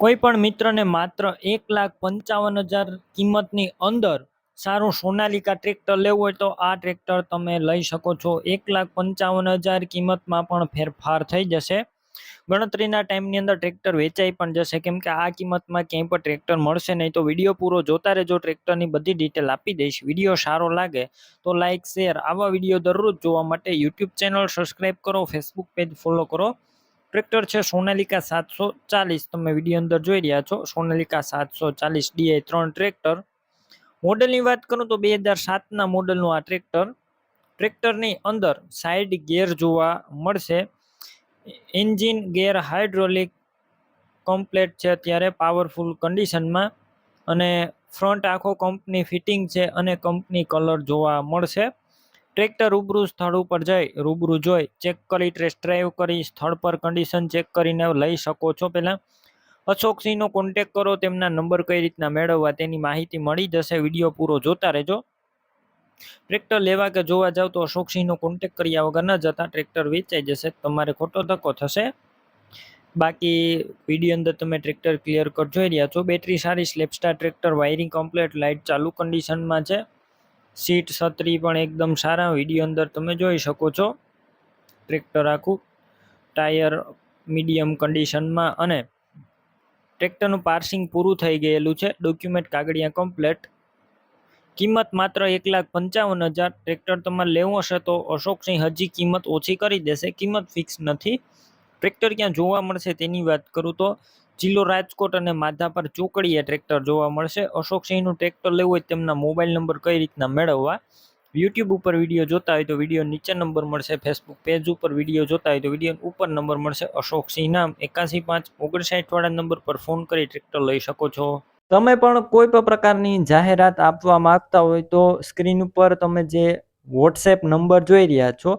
કોઈ પણ મિત્રને માત્ર એક લાખ પંચાવન હજાર કિંમતની અંદર સારું સોનાલિકા ટ્રેક્ટર લેવું હોય તો આ ટ્રેક્ટર તમે લઈ શકો છો. એક લાખ પંચાવન હજાર કિંમતમાં પણ ફેરફાર થઈ જશે. ગણતરીના ટાઈમની અંદર ટ્રેક્ટર વેચાઈ પણ જશે. કેમ કે આ કિંમતમાં ક્યાંય પણ ટ્રેક્ટર મળશે નહીં. તો વીડિયો પૂરો જોતા રહેજો. ટ્રેક્ટરની બધી ડિટેલ આપી દઈશ. વીડિયો સારો લાગે તો લાઇક શેર આવા વીડિયો દરરોજ જોવા માટે યુટ્યુબ ચેનલ સબસ્ક્રાઈબ કરો ફેસબુક પેજ ફોલો કરો. ટ્રેક્ટર છે સોનાલિકા સાતસો ચાલીસ. તમે વીડિયો અંદર જોઈ રહ્યા છો. સોનાલિકા સાતસો ચાલીસ ડીઆઈ ત્રણ ટ્રેક્ટર. મોડલની વાત કરું તો બે હજાર સાતના મોડલનું આ ટ્રેક્ટર. ટ્રેક્ટરની અંદર સાઈડ ગેર જોવા મળશે. એન્જિન ગેર હાઇડ્રોલિક કમ્પ્લેટ છે અત્યારે પાવરફુલ કન્ડિશનમાં અને ફ્રન્ટ આખો કંપની ફિટિંગ છે અને કંપની કલર જોવા મળશે. ટ્રેક્ટર રૂબરૂ સ્થળ ઉપર જઈ, રૂબરૂ જોઈ, ચેક કરી, ટેસ્ટ ડ્રાઈવ કરી, સ્થળ પર કન્ડિશન ચેક કરીને લઈ શકો છો પહેલાં. અશોકસિંહનો કોન્ટેક કરો, તેમના નંબર કઈ રીતના મેળવવા તેની માહિતી મળી જશે. વીડિયો પૂરો જોતા રહેજો. ટ્રેક્ટર લેવા કે જોવા જાવ તો અશોકસિંહનો કોન્ટેક કર્યા વગર ન જતા ટ્રેક્ટર વેચાઈ જશે. તમારે ખોટો ધક્કો થશે. બાકી વીડિયો અંદર તમે ટ્રેક્ટર ક્લિયર કટ જોઈ રહ્યા છો. બેટરી સારી, સ્લેપસ્ટાર ટ્રેક્ટર વાયરિંગ કમ્પ્લેટ લાઇટ ચાલુ કન્ડિશનમાં છે. સીટ છત્રી પણ એકદમ સારા વીડિયો અંદર તમે જોઈ શકો છો. ટ્રેક્ટર આખું ટાયર મીડિયમ કન્ડિશનમાં અને ટ્રેક્ટરનું પાર્સિંગ પૂરું થઈ ગયેલું છે. ડોક્યુમેન્ટ કાગળિયા કમ્પ્લેટ. કિંમત માત્ર એક લાખ પંચાવન હજાર. ટ્રેક્ટર તમારે લેવું હશે તો અશોકસિંહ હજી કિંમત ઓછી કરી દેશે. કિંમત ફિક્સ નથી. ટ્રેક્ટર ક્યાં જોવા મળશે તેની વાત કરું તો જિલ્લો રાજકોટ અને માધાપર ચોકડીએ ટ્રેક્ટર જોવા મળશે. અશોકસિંહનું ટ્રેક્ટર લેવું હોય તેમના મોબાઈલ નંબર કઈ રીતના મેળવવા? યુટ્યુબ ઉપર વીડિયો જોતા હોય તો વીડિયો નીચે નંબર મળશે. ફેસબુક પેજ ઉપર વીડિયો જોતા હોય તો વીડિયો ઉપર નંબર મળશે. અશોકસિંહ નામ એકાસી પાંચ ઓગણસાઠવાળા નંબર પર ફોન કરી ટ્રેક્ટર લઈ શકો છો. તમે પણ કોઈ પણ પ્રકારની જાહેરાત આપવા માંગતા હોય તો સ્ક્રીન ઉપર તમે જે વોટ્સએપ નંબર જોઈ રહ્યા છો